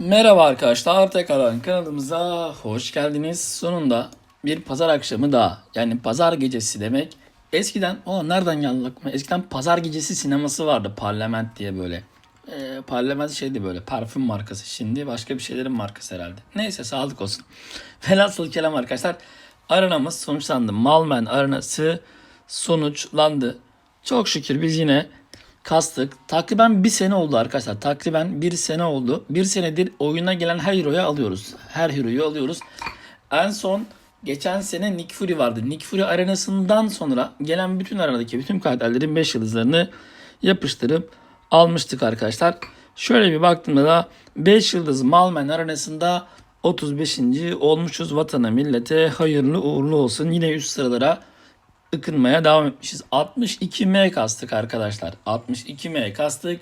Merhaba arkadaşlar, tekrar kanalımıza hoş geldiniz. Sonunda bir pazar akşamı daha. Yani pazar gecesi demek. Eskiden, o nereden geldi aklıma? Eskiden pazar gecesi sineması vardı, Parlament diye böyle. Ee, Parlament şeydi böyle, parfüm markası. Şimdi başka bir şeylerin markası herhalde. Neyse, sağlık olsun. Velhasıl kelam arkadaşlar. Aranamız sonuçlandı. Malmen aranası sonuçlandı. Çok şükür biz yine kastık. Takriben bir sene oldu arkadaşlar. Takriben bir sene oldu. Bir senedir oyuna gelen her hero'yu alıyoruz. Her hero'yu alıyoruz. En son geçen sene Nick Fury vardı. Nick Fury arenasından sonra gelen bütün aradaki bütün karakterlerin 5 yıldızlarını yapıştırıp almıştık arkadaşlar. Şöyle bir baktığımda da 5 yıldız Malmen arenasında 35. olmuşuz vatana millete hayırlı uğurlu olsun. Yine üst sıralara ıkınmaya devam etmişiz. 62M kastık arkadaşlar. 62M kastık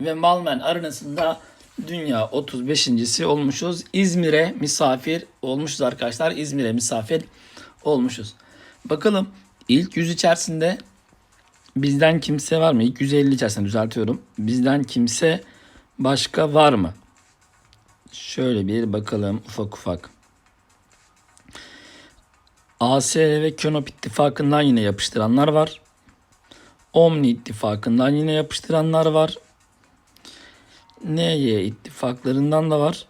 ve Malmen arenasında dünya 35.si olmuşuz. İzmir'e misafir olmuşuz arkadaşlar. İzmir'e misafir olmuşuz. Bakalım ilk 100 içerisinde bizden kimse var mı? İlk 150 içerisinde düzeltiyorum. Bizden kimse başka var mı? Şöyle bir bakalım ufak ufak. AS ve Könop ittifakından yine yapıştıranlar var. Omni ittifakından yine yapıştıranlar var. NY ittifaklarından da var.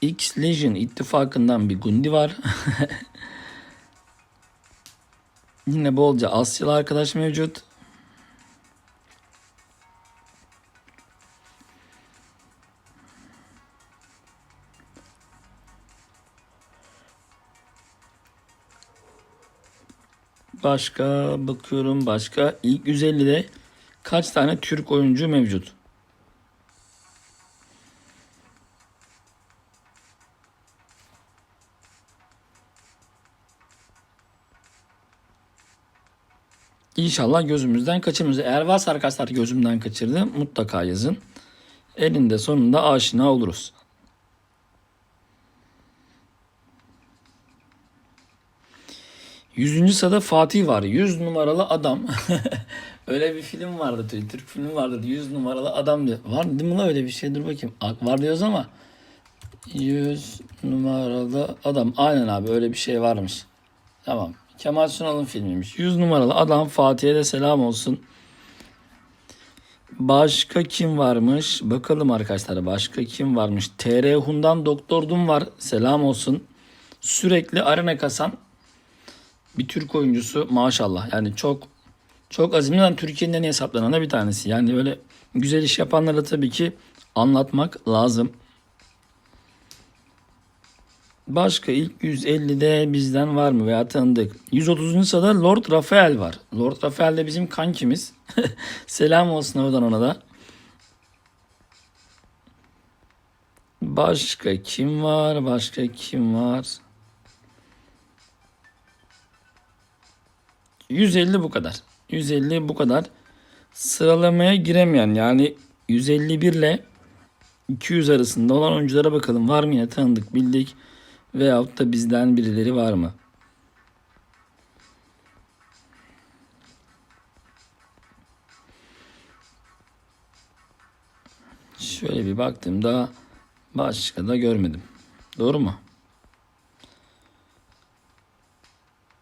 X Legion ittifakından bir Gundi var. yine bolca Asyalı arkadaş mevcut. Başka bakıyorum başka. İlk 150'de kaç tane Türk oyuncu mevcut? İnşallah gözümüzden kaçırmıyoruz. Eğer varsa arkadaşlar gözümden kaçırdı mutlaka yazın. Elinde sonunda aşina oluruz. Yüzüncü sırada Fatih var. 100 numaralı adam. öyle bir film vardı. Türk filmi vardı. 100 numaralı adam diyor. Var değil mi la öyle bir şey? Dur bakayım. Ak- Var diyoruz ama 100 numaralı adam. Aynen abi öyle bir şey varmış. Tamam. Kemal Sunal'ın filmiymiş. 100 numaralı adam Fatih'e de selam olsun. Başka kim varmış? Bakalım arkadaşlar başka kim varmış? TR Hun'dan Doktor Doom var. Selam olsun. Sürekli arena kasan bir Türk oyuncusu maşallah. Yani çok çok azimden Türkiye'nin en iyi hesaplarından bir tanesi. Yani böyle güzel iş yapanlara tabii ki anlatmak lazım. Başka ilk 150'de bizden var mı veya tanıdık? 130. sırada Lord Rafael var. Lord Rafael de bizim kankimiz. Selam olsun oradan ona da. Başka kim var? Başka kim var? 150 bu kadar. 150 bu kadar. Sıralamaya giremeyen yani 151 ile 200 arasında olan oyunculara bakalım. Var mı yine tanıdık bildik veyahut da bizden birileri var mı? Şöyle bir baktığımda başka da görmedim. Doğru mu?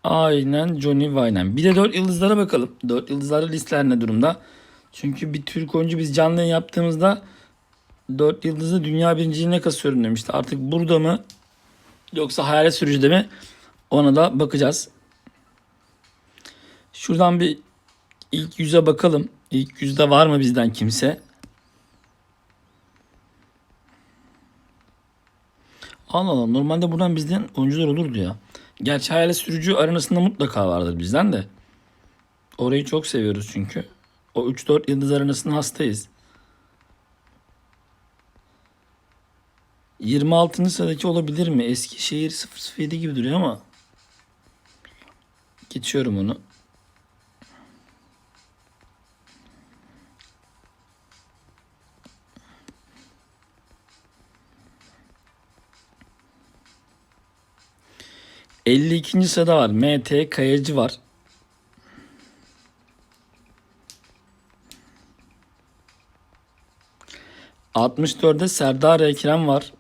Aynen Johnny Wyman. Bir de 4 yıldızlara bakalım. 4 yıldızları listeler ne durumda? Çünkü bir Türk oyuncu biz canlı yaptığımızda 4 yıldızı dünya birinciliğine kasıyorum demişti. Artık burada mı yoksa hayalet sürücüde mi ona da bakacağız. Şuradan bir ilk yüze bakalım. İlk yüzde var mı bizden kimse? Allah Allah normalde buradan bizden oyuncular olurdu ya. Gerçi hayalet sürücü arenasında mutlaka vardır bizden de. Orayı çok seviyoruz çünkü. O 3-4 yıldız arenasına hastayız. 26. sıradaki olabilir mi? Eskişehir 007 gibi duruyor ama. Geçiyorum onu. Elli ikinci sırada var. MT Kayacı var. 64'de Serdar Ekrem var.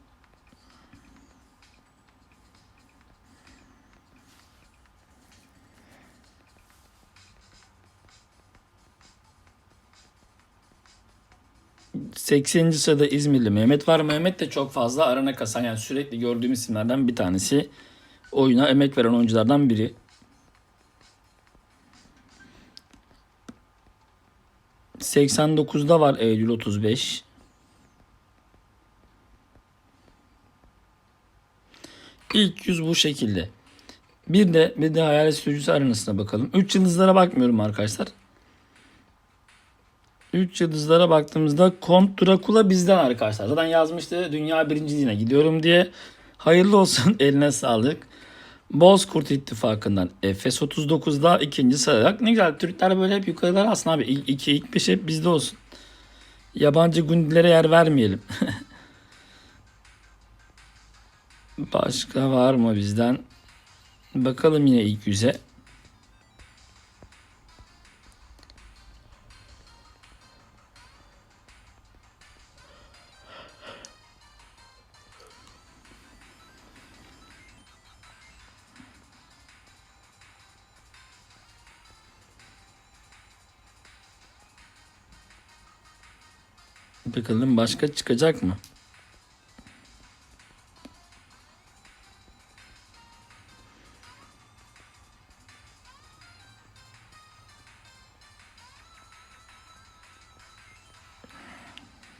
...80. sırada İzmirli Mehmet var. Mehmet de çok fazla arana kasan yani sürekli gördüğüm isimlerden bir tanesi. Oyuna emek veren oyunculardan biri. 89'da var Eylül 35. İlk yüz bu şekilde. Bir de bir de hayalet sürücüsü arenasına bakalım. 3 yıldızlara bakmıyorum arkadaşlar. 3 yıldızlara baktığımızda Kont Drakula bizden arkadaşlar. Zaten yazmıştı dünya birinciliğine gidiyorum diye. Hayırlı olsun eline sağlık. Bozkurt İttifakı'ndan Efes 39'da ikinci sırada. Ne güzel Türkler böyle hep yukarılar aslında abi. İlk 2 ilk 5 hep bizde olsun. Yabancı gundilere yer vermeyelim. Başka var mı bizden? Bakalım yine ilk yüze. Bakalım başka çıkacak mı?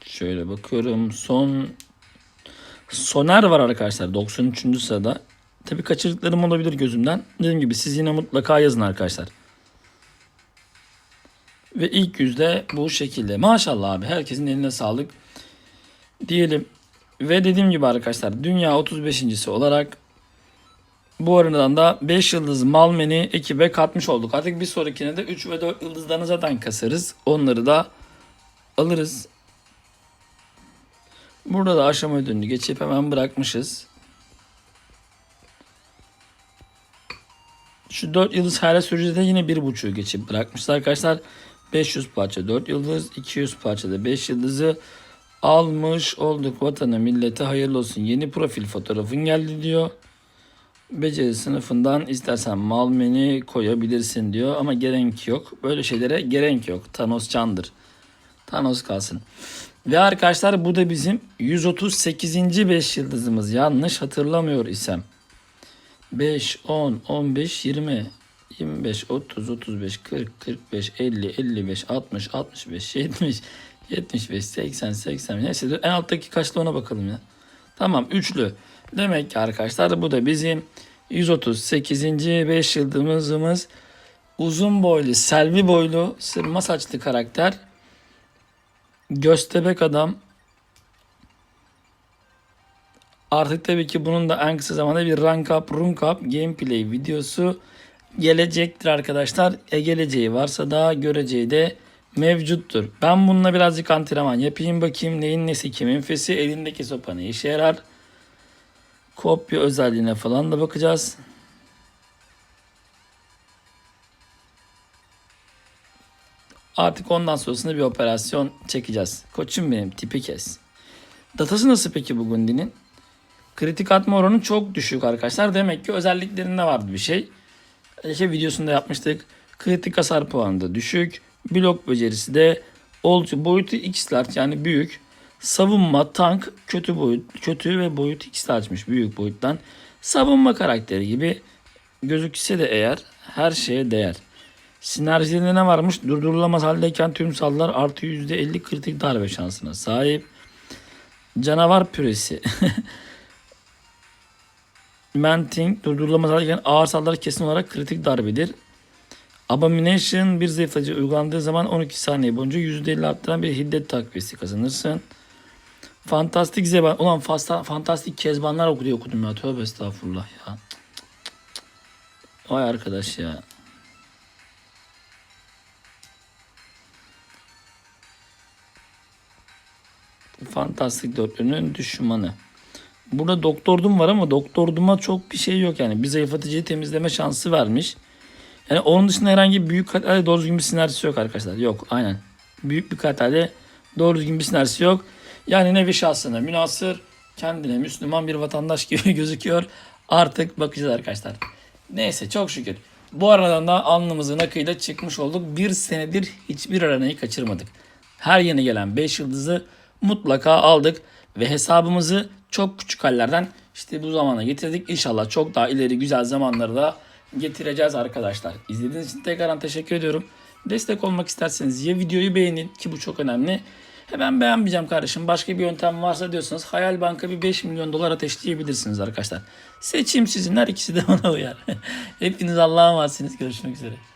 Şöyle bakıyorum. Son Soner var arkadaşlar 93. sırada. Tabi kaçırdıklarım olabilir gözümden. Dediğim gibi siz yine mutlaka yazın arkadaşlar. Ve ilk yüzde bu şekilde. Maşallah abi herkesin eline sağlık diyelim. Ve dediğim gibi arkadaşlar dünya 35.si olarak bu aradan da 5 yıldız Malmen'i ekibe katmış olduk. Artık bir sonrakine de 3 ve 4 yıldızlarını zaten kasarız. Onları da alırız. Burada da aşama ödülünü geçip hemen bırakmışız. Şu 4 yıldız hala sürücüde yine 1.5'u geçip bırakmışlar arkadaşlar. 500 parça 4 yıldız, 200 parçada 5 yıldızı almış olduk. Vatana millete hayırlı olsun. Yeni profil fotoğrafın geldi diyor. Beceri sınıfından istersen Malmen'i koyabilirsin diyor ama gerek yok. Böyle şeylere gerek yok. Thanos candır. Thanos kalsın. Ve arkadaşlar bu da bizim 138. 5 yıldızımız. Yanlış hatırlamıyor isem. 5, 10, 15, 20, 25, 30, 35, 40, 45, 50, 55, 60, 65, 70, 75, 80, 80. Neyse en alttaki kaçlı ona bakalım ya. Tamam üçlü. Demek ki arkadaşlar bu da bizim 138. 5 yıldızımız. Uzun boylu, selvi boylu, sırma saçlı karakter. Göstebek adam. Artık tabii ki bunun da en kısa zamanda bir rank up, runk up gameplay videosu gelecektir arkadaşlar. E geleceği varsa da göreceği de mevcuttur. Ben bununla birazcık antrenman yapayım bakayım neyin nesi kimin fesi elindeki sopa ne işe yarar. Kopya özelliğine falan da bakacağız. Artık ondan sonrasında bir operasyon çekeceğiz. Koçum benim tipi kes. Datası nasıl peki bu Gundi'nin? Kritik atma oranı çok düşük arkadaşlar. Demek ki özelliklerinde vardı bir şey. Şey videosunda yapmıştık. Kritik hasar puanı da düşük. Blok becerisi de oldukça boyutu X yani büyük. Savunma, tank kötü boyut, kötü ve boyut X açmış büyük boyuttan. Savunma karakteri gibi gözükse de eğer her şeye değer. Sinerjilerinde ne varmış? Durdurulamaz haldeyken tüm sallar artı %50 kritik darbe şansına sahip. Canavar püresi. Manting durdurulamaz haldeyken ağır saldırı kesin olarak kritik darbedir. Abomination bir zayıflatıcı uygulandığı zaman 12 saniye boyunca %50 arttıran bir hiddet takviyesi kazanırsın. Fantastik zeban. Ulan fasta, fantastik kezbanlar okudu okudum ya. Tövbe estağfurullah ya. Vay arkadaş ya. Fantastik dörtlünün düşmanı. Burada doktordum var ama doktorduma çok bir şey yok yani. Bir zayıflatıcıyı temizleme şansı vermiş. Yani onun dışında herhangi büyük katelde doğru düzgün bir sinerjisi yok arkadaşlar. Yok aynen. Büyük bir katelde doğru düzgün bir sinerjisi yok. Yani nevi şahsına münasır, kendine Müslüman bir vatandaş gibi gözüküyor. Artık bakacağız arkadaşlar. Neyse çok şükür. Bu aradan da alnımızın akıyla çıkmış olduk. Bir senedir hiçbir aranayı kaçırmadık. Her yeni gelen 5 yıldızı mutlaka aldık ve hesabımızı çok küçük hallerden işte bu zamana getirdik. İnşallah çok daha ileri güzel zamanları da getireceğiz arkadaşlar. İzlediğiniz için tekrardan teşekkür ediyorum. Destek olmak isterseniz ya videoyu beğenin ki bu çok önemli. Hemen beğenmeyeceğim kardeşim. Başka bir yöntem varsa diyorsanız Hayal Bank'a bir 5 milyon dolar ateşleyebilirsiniz arkadaşlar. Seçim sizin her ikisi de bana uyar. Hepiniz Allah'a emanetsiniz. Görüşmek üzere.